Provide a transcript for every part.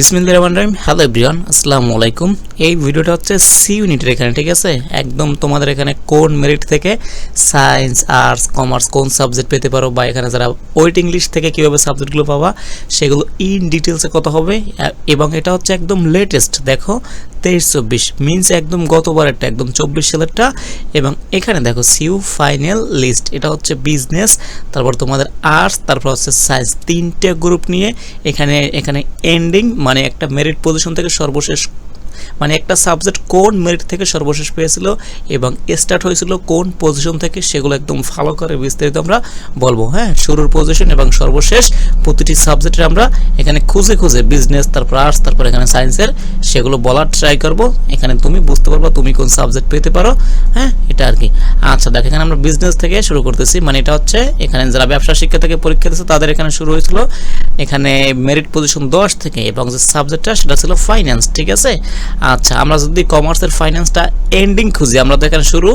বিসমিল্লাহির রহমান রহিম। Hello everyone আসসালামু আলাইকুম। এই ভিডিওটা হচ্ছে সি ইউনিটের এখানে, ঠিক আছে? একদম তোমাদের এখানে কোন মেরিট থেকে সায়েন্স আর্টস কমার্স কোন সাবজেক্ট পেতে পারো বা এখানে যারা ওয়েট ইংলিশ থেকে কীভাবে সাবজেক্টগুলো পাবা, সেগুলো ইন ডিটেলসে কত হবে, এবং এটা হচ্ছে একদম লেটেস্ট দেখো তেইশ চব্বিশ মিনস একদম গতবারেরটা একদম চব্বিশ সালেরটা। এবং এখানে দেখো সিউ ফাইনাল লিস্ট এটা হচ্ছে বিজনেস তারপর তোমাদের আর্টস তারপর হচ্ছে সায়েন্স তিনটে গ্রুপ নিয়ে এখানে এখানে এন্ডিং মানে একটা মেরিট পজিশন থেকে সর্বশেষ মানে একটা সাবজেক্ট কোন মেরিট থেকে সর্বশেষ পেয়েছিল এবং স্টার্ট হয়েছিল কোন পজিশন থেকে সেগুলো একদম ভালো করে বিস্তারিত আমরা বলব হ্যাঁ? শুরুর পজিশন এবং সর্বশেষ প্রতিটি সাবজেক্টের আমরা এখানে খুঁজে খুঁজে বিজনেস তারপর আর্টস তারপর এখানে সায়েন্সের সেগুলো বলার ট্রাই করব। এখানে তুমি বুঝতে পারবা তুমি কোন সাবজেক্ট পেতে পারো হ্যাঁ? এটা আর কি। আচ্ছা দেখ, এখানে আমরা বিজনেস থেকে শুরু করতেছি। মানে এটা হচ্ছে এখানে যারা ব্যবসা শিক্ষা থেকে পরীক্ষা দিচ্ছে তাদের এখানে শুরু হয়েছিল। এখানে মেরিট পজিশন দশ থেকে এবং যে সাবজেক্টটা সেটা ছিল ফাইন্যান্স ঠিক আছে? আচ্ছা আমরা যদি কমার্সের ফাইন্যান্সটা এন্ডিং খুঁজি, আমরা তো এখানে শুরু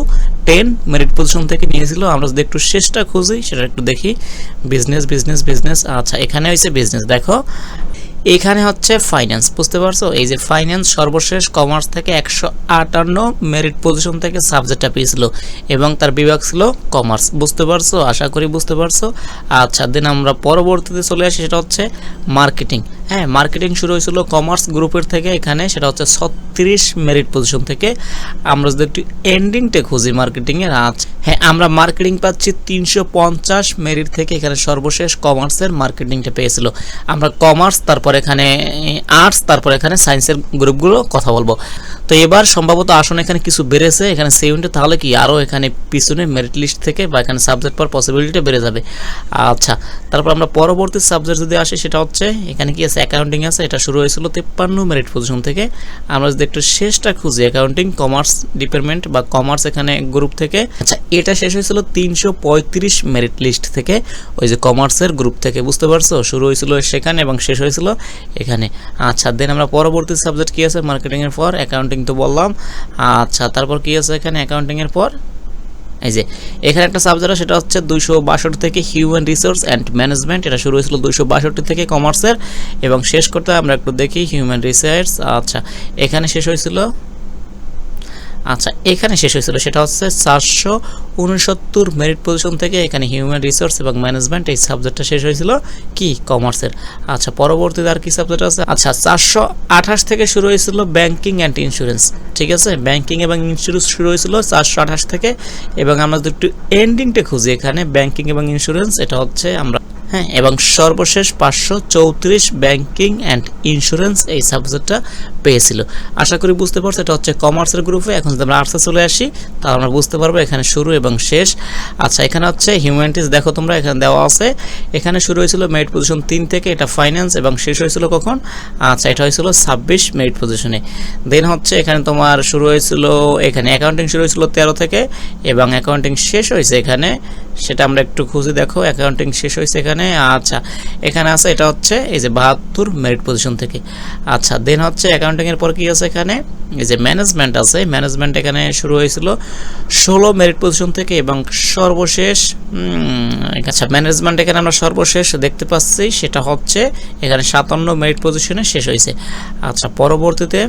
টেন মেরিট পজিশন থেকে নিয়েছিল, আমরা যদি একটু শেষটা খুঁজি, সেটা একটু দেখি। বিজনেস বিজনেস বিজনেস আচ্ছা এখানে হয়েছে বিজনেস দেখো, এখানে হচ্ছে ফাইন্যান্স বুঝতে পারছ? এই যে ফাইন্যান্স সর্বশেষ কমার্স থেকে একশো আটান্ন মেরিট পজিশন থেকে সাবজেক্টটা পেয়েছিল, এবং তার বিভাগ ছিল কমার্স বুঝতে পারছ? আশা করি বুঝতে পারছ? আচ্ছা দেন আমরা পরবর্তীতে চলে আসি, সেটা হচ্ছে মার্কেটিং হ্যাঁ মার্কেটিং শুরু হয়েছিল কমার্স গ্রুপের থেকে এখানে, সেটা হচ্ছে ছত্রিশ মেরিট পজিশন থেকে। আমরা যদি একটু এন্ডিংটা খুঁজি মার্কেটিংয়ের আজ হ্যাঁ আমরা মার্কেটিং পাচ্ছি তিনশো পঞ্চাশ মেরিট থেকে এখানে সর্বশেষ কমার্সের মার্কেটিংটা পেয়েছিল। আমরা কমার্স তারপর এখানে আর্টস তারপর এখানে সায়েন্সের গ্রুপগুলো কথা বলব। তো এবার সম্ভবত আসন এখানে কিছু বেড়েছে, এখানে সেভেন্টে তাহলে কি আরও এখানে পিছনে মেরিট লিস্ট থেকে বা এখানে সাবজেক্ট পাওয়ার পসিবিলিটি বেড়ে যাবে। আচ্ছা তারপর আমরা পরবর্তী সাবজেক্ট যদি আসি, সেটা হচ্ছে, এখানে কি আছে? অ্যাকাউন্টিং আছে, এটা শুরু হয়েছিল তেপ্পান্ন মেরিট পজিশন থেকে। আমরা যদি একটু শেষটা খুঁজি অ্যাকাউন্টিং কমার্স ডিপার্টমেন্ট বা কমার্স এখানে গ্রুপ থেকে। আচ্ছা এটা শেষ হয়েছিল তিনশো পঁয়ত্রিশ মেরিট লিস্ট থেকে। ওই যে কমার্সের গ্রুপ থেকে, বুঝতে পারছ? শুরু হয়েছিল সেখানে এবং শেষ হয়েছিল এখানে। আচ্ছা দেন আমরা পরবর্তী সাবজেক্ট কি আছে? মার্কেটিংয়ের পর অ্যাকাউন্টিং তো বললাম। আচ্ছা তারপর কি আছে এখানে অ্যাকাউন্টিংয়ের পর? এই যে, এখানে একটা সাবজেক্ট সেটা হচ্ছে দুইশো বাষট্টি থেকে হিউম্যান রিসোর্স অ্যান্ড ম্যানেজমেন্ট এটা শুরু হয়েছিল দুইশো বাষট্টি থেকে কমার্সের এবং শেষ করতে আমরা একটু দেখি হিউম্যান রিসার্চ আচ্ছা এখানে শেষ হয়েছিল আচ্ছা এখানে শেষ হয়েছিল। সেটা হচ্ছে চারশো উনসত্তর মেরিট পজিশন থেকে এখানে হিউম্যান রিসোর্স এবং ম্যানেজমেন্ট এই সাবজেক্টটা শেষ হয়েছিল কি? কমার্সের আচ্ছা পরবর্তীতে আর কি সাবজেক্ট আছে? আচ্ছা চারশো আঠাশ থেকে শুরু হয়েছিল ব্যাংকিং অ্যান্ড ইন্স্যুরেন্স ঠিক আছে? ব্যাংকিং এবং ইন্স্যুরেন্স শুরু হয়েছিল চারশো আঠাশ থেকে। এবং আমরা একটু এন্ডিংটা খুঁজি এখানে ব্যাংকিং এবং ইন্স্যুরেন্স এটা হচ্ছে আমরা হ্যাঁ এবং সর্বশেষ পাঁচশো চৌত্রিশ ব্যাংকিং অ্যান্ড ইন্স্যুরেন্স এই সাবজেক্টটা পেয়েছিল। আশা করি বুঝতে পারছ, এটা হচ্ছে কমার্সের গ্রুপে এখন যদি আমরা আর্টসে চলে আসি, তাহলে আমরা বুঝতে পারব এখানে শুরু এবং শেষ। আচ্ছা এখানে হচ্ছে হিউম্যানিটিস দেখো তোমরা, এখানে দেওয়া আছে। এখানে শুরু হয়েছিল মেরিট পজিশন তিন থেকে, এটা ফাইন্যান্স এবং শেষ হয়েছিল কখন? আচ্ছা এটা হয়েছিল ছাব্বিশ মেরিট পজিশনে দেন হচ্ছে এখানে তোমার শুরু হয়েছিল, এখানে অ্যাকাউন্টিং শুরু হয়েছিল তেরো থেকে, এবং অ্যাকাউন্টিং শেষ হয়েছে এখানে সেটা আমরা একটু খুঁজে দেখো অ্যাকাউন্টিং শেষ হয়েছে এখানে। আচ্ছা এখানে আছে, এটা হচ্ছে এই যে বাহাত্তর মেরিট পজিশন থেকে। আচ্ছা দেন হচ্ছে অ্যাকাউন্টিং এর পর কি আছে এখানে? এই যে ম্যানেজমেন্ট আছে ম্যানেজমেন্ট এখানে শুরু হয়েছিল ষোলো মেরিট পজিশন থেকে এবং সর্বশেষ আচ্ছা ম্যানেজমেন্ট এখানে আমরা সর্বশেষ দেখতে পাচ্ছি, সেটা হচ্ছে এখানে সাতান্ন মেরিট পজিশনে শেষ হয়েছে। আচ্ছা পরবর্তীতে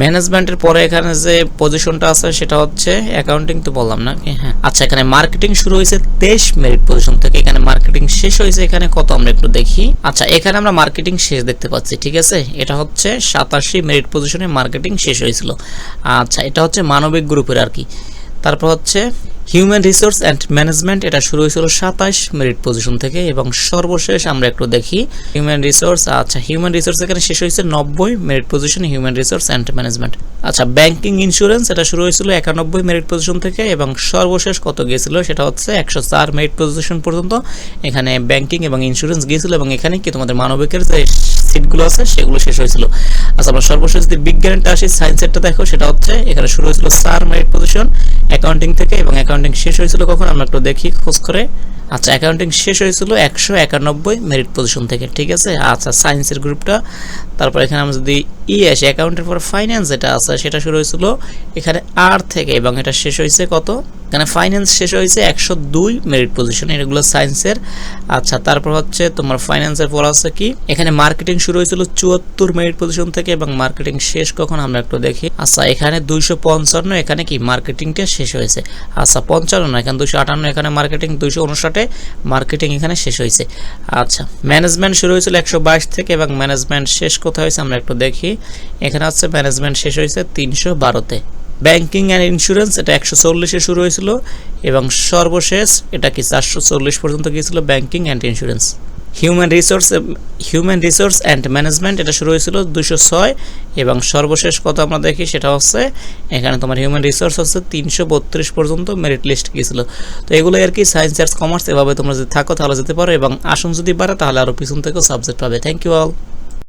ম্যানেজমেন্টের পরে এখানে যে পজিশনটা আছে সেটা হচ্ছে অ্যাকাউন্টিং তো বললাম না, কি? হ্যাঁ। আচ্ছা এখানে মার্কেটিং শুরু হয়েছে তেইশ মেরিট পজিশন থেকে। এখানে মার্কেটিং শেষ হয়েছে এখানে কত? আমরা একটু দেখি। আচ্ছা এখানে আমরা মার্কেটিং শেষ দেখতে পাচ্ছি, ঠিক আছে? এটা হচ্ছে সাতাশি মেরিট পজিশনে মার্কেটিং শেষ হয়েছিল। আচ্ছা এটা হচ্ছে মানবিক গ্রুপের আর কি। তারপর হচ্ছে হিউম্যান রিসোর্স অ্যান্ড ম্যানেজমেন্ট এটা শুরু হয়েছিল সাতাশ মেরিট পজিশন থেকে, এবং সর্বশেষ আমরা একটু দেখি হিউম্যান রিসোর্স আচ্ছা হিউম্যান রিসোর্স এখানে শেষ হয়েছে নব্বই merit position human resource and management আচ্ছা ব্যাংকিং ইন্স্যুরেন্স এটা শুরু হয়েছিল একানব্বই মেরিট পজিশন থেকে, এবং সর্বশেষ কত গিয়েছিল, সেটা হচ্ছে একশো চার মেরিট পজিশন পর্যন্ত। এখানে ব্যাংকিং এবং ইন্স্যুরেন্স গিয়েছিল, এবং এখানে কি তোমাদের মানবিকের যে সিটগুলো আছে, সেগুলো শেষ হয়েছিল। আচ্ছা আমরা সর্বশেষ যদি বিজ্ঞানটা আসি সায়েন্সেরটা দেখো, সেটা হচ্ছে এখানে শুরু হয়েছিল চার মেরিট পজিশন অ্যাকাউন্টিং থেকে, এবং অ্যাকাউন্টিং শেষ হয়েছিল কখন? আমরা একটু দেখি, খোঁজ করে। আচ্ছা অ্যাকাউন্টিং শেষ হয়েছিল একশো একানব্বই মেরিট পজিশন থেকে, ঠিক আছে? আচ্ছা সায়েন্সের গ্রুপটা তারপর এখানে আমরা যদি ই আসি অ্যাকাউন্টের পর ফাইন্যান্স যেটা আছে, সেটা শুরু হয়েছিল এখানে আর থেকে, এবং এটা শেষ হয়েছে কত? এখানে ফাইন্যান্স শেষ হয়েছে একশো দুই মেরিট পজিশন এগুলো সায়েন্সের আচ্ছা তারপর হচ্ছে তোমার ফাইন্যান্সের পর আছে কি? এখানে মার্কেটিং শুরু হয়েছিল চুয়াত্তর মেরিট পজিশন থেকে এবং মার্কেটিং শেষ কখন আমরা একটু দেখি। আচ্ছা এখানে দুইশো পঞ্চান্ন, এখানে কি মার্কেটিংটা শেষ হয়েছে? আচ্ছা পঞ্চান্ন, এখানে দুশো আটান্ন, এখানে মার্কেটিং দুইশো উনষাটে মার্কেটিং এখানে শেষ হয়েছে। আচ্ছা ম্যানেজমেন্ট শুরু হয়েছিল একশো বাইশ থেকে এবং ম্যানেজমেন্ট শেষ কোথায় হয়েছে আমরা একটু দেখি। এখানে হচ্ছে ম্যানেজমেন্ট শেষ হয়েছে তিনশো বারোতে। ব্যাংকিং অ্যান্ড ইন্স্যুরেন্স, এটা একশো চল্লিশে শুরু হয়েছিল, এবং সর্বশেষ এটা কি চারশো চল্লিশ পর্যন্ত গিয়েছিল, banking and insurance. Human resource human resource and management, এটা শুরু হয়েছিল দুশো ছয়, এবং সর্বশেষ কত আমরা দেখি সেটা হচ্ছে, এখানে তোমার হিউম্যান রিসোর্স হচ্ছে তিনশো বত্রিশ পর্যন্ত মেরিট লিস্ট গিয়েছিল। তো এগুলো আর কি সায়েন্স আর্টস কমার্স, এভাবে তোমরা যদি থাকো তাহলে যেতে পারো, এবং আসন যদি বাড়ে তাহলে আরও পিছন থেকেও সাবজেক্ট পাবে। Thank you all